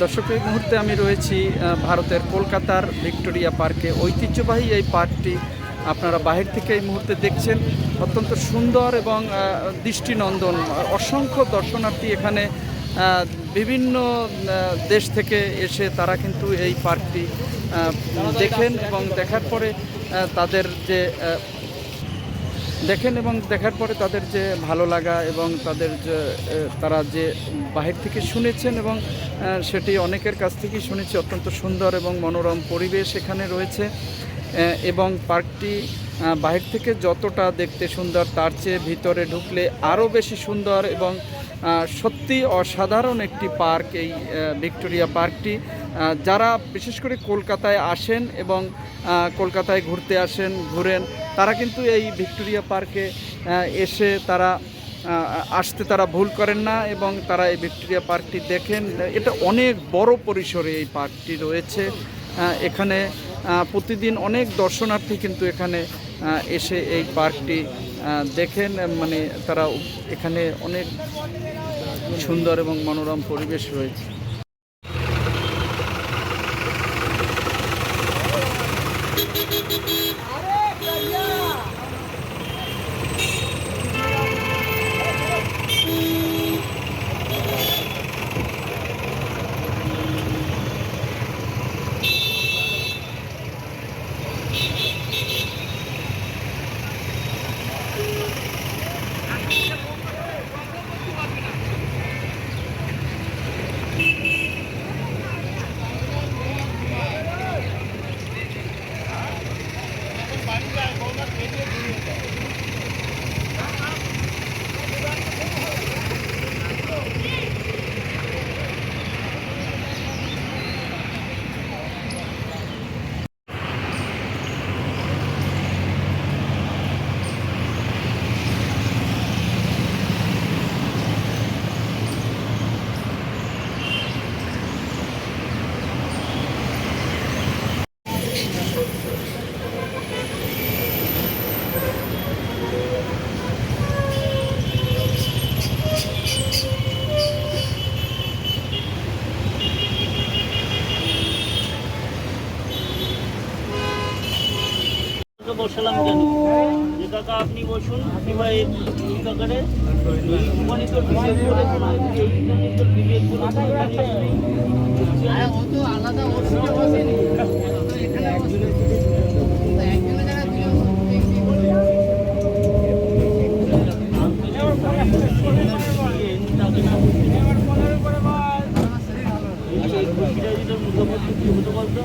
দর্শক, এই মুহূর্তে আমি রয়েছি ভারতের কলকাতার ভিক্টোরিয়া পার্কে। ঐতিহ্যবাহী এই পার্কটি আপনারা বাহির থেকে এই মুহূর্তে দেখছেন। অত্যন্ত সুন্দর এবং দৃষ্টিনন্দন। অসংখ্য দর্শনার্থী এখানে বিভিন্ন দেশ থেকে এসে তারা কিন্তু এই পার্কটি দেখেন এবং দেখার পরে তাদের যে দেখেন এবং দেখার পরে তাদের যে ভালো লাগা এবং তাদের যে তারা যে বাহির থেকে শুনেছেন এবং সেটি অনেকের কাছ থেকেই শুনেছি, অত্যন্ত সুন্দর এবং মনোরম পরিবেশ এখানে রয়েছে। এবং পার্কটি বাহির থেকে যতটা দেখতে সুন্দর তার চেয়ে ভিতরে ঢুকলে আরও বেশি সুন্দর এবং সত্যি অসাধারণ একটি পার্ক এই ভিক্টোরিয়া পার্কটি। যারা বিশেষ করে কলকাতায় আসেন এবং কলকাতায় ঘুরতে আসেন, ঘুরেন, তারা কিন্তু এই ভিক্টোরিয়া পার্কে এসে তারা আসতে তারা ভুল করেন না এবং তারা এই ভিক্টোরিয়া পার্কটি দেখেন। এটা অনেক বড় পরিসরে এই পার্কটি রয়েছে। এখানে প্রতিদিন অনেক দর্শনার্থী কিন্তু এখানে এসে এই পার্কটি দেখেন। মানে তারা এখানে অনেক সুন্দর এবং মনোরম পরিবেশ রয়েছে। তো বসালাম কেন? যে কাকা আপনি বসুন কিংবা এই কাকারে উপনীত বিবেক বলে কোনো এই উপনীত বিবেক বলে কোনো জিনিস নেই। এই খুশিরাজিটার মুখোমুখি কি হতো বলতো?